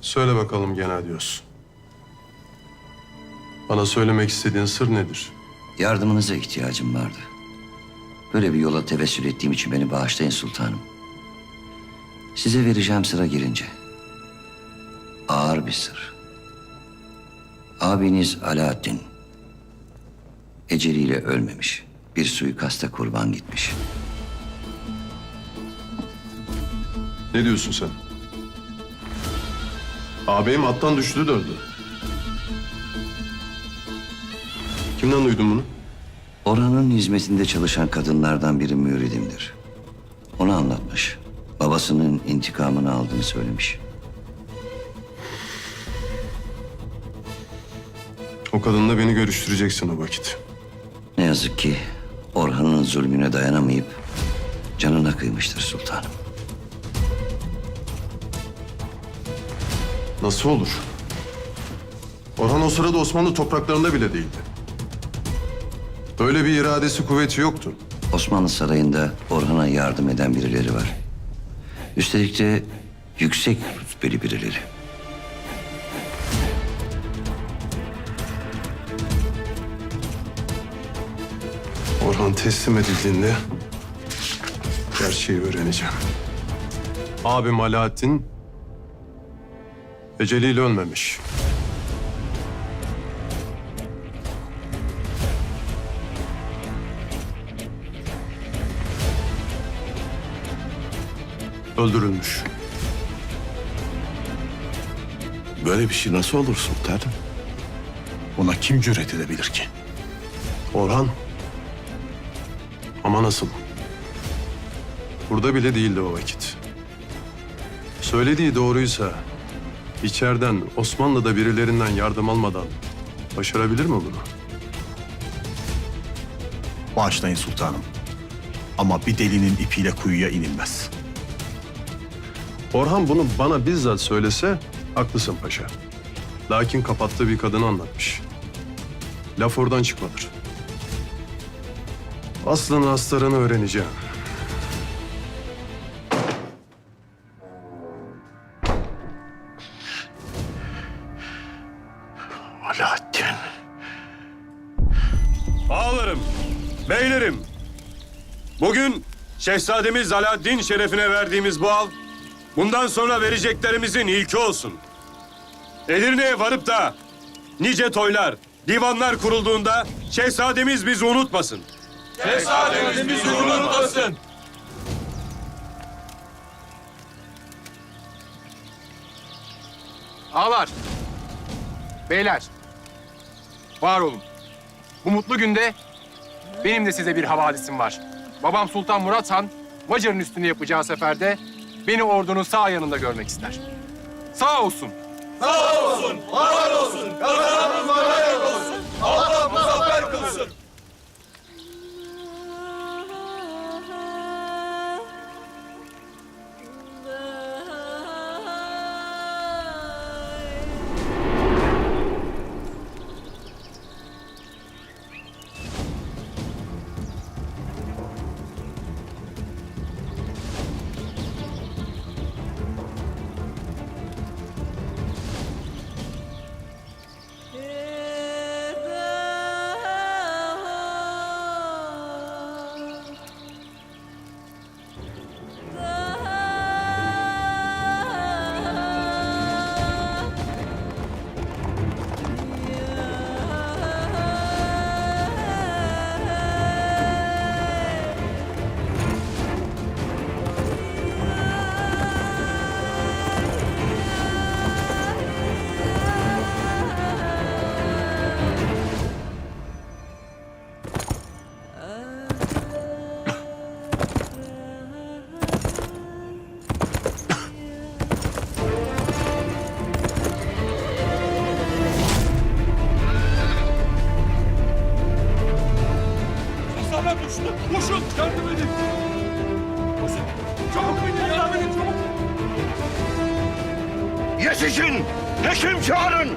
Söyle bakalım Genadios. Bana söylemek istediğin sır nedir? Yardımınıza ihtiyacım vardı. Böyle bir yola tevessül ettiğim için beni bağışlayın sultanım. Size vereceğim sıra gelince. Ağır bir sır. Abiniz Alaaddin eceliyle ölmemiş. Bir suikasta kurban gitmiş. Ne diyorsun sen? Ağabeyim attan düştü döndü. Kimden duydun bunu? Orhan'ın hizmetinde çalışan kadınlardan biri müridimdir. Ona anlatmış. Babasının intikamını aldığını söylemiş. O kadınla beni görüştüreceksin o vakit. Ne yazık ki Orhan'ın zulmüne dayanamayıp canına kıymıştır sultanım. Nasıl olur? Orhan o sırada Osmanlı topraklarında bile değildi. Öyle bir iradesi kuvveti yoktu. Osmanlı Sarayı'nda Orhan'a yardım eden birileri var. Üstelik de yüksek rütbeli birileri. Orhan teslim edildiğinde gerçeği öğreneceğim. Abim Alaaddin eceliyle ölmemiş. Öldürülmüş. Böyle bir şey nasıl olur sultanım? Buna kim cüret edebilir ki? Orhan. Ama nasıl? Burada bile değildi o vakit. Söylediği doğruysa içeriden Osmanlı'da birilerinden yardım almadan başarabilir mi bunu? Bağışlayın sultanım. Ama bir delinin ipiyle kuyuya inilmez. Orhan bunu bana bizzat söylese haklısın paşa. Lakin kapattığı bir kadını anlatmış. Laf oradan çıkmadır. Aslını astarını öğreneceğim. Ağalarım, beylerim. Bugün Şehzademiz Alaaddin şerefine verdiğimiz bu av, bundan sonra vereceklerimizin ilki olsun. Edirne'ye varıp da nice toylar, divanlar kurulduğunda Şehzademiz bizi unutmasın. Şehzademiz bizi unutmasın. Ağalar, beyler, var olun. Bu mutlu günde benim de size bir havadisim var. Babam Sultan Murat Han, Macar'ın üstünü yapacağı seferde beni ordunun sağ yanında görmek ister. Sağ olsun. Sana düştü. Koşun, yardım edin. Koşun. Çabuk edin, yardım edin, çabuk. Yetişin! Hekim çağırın!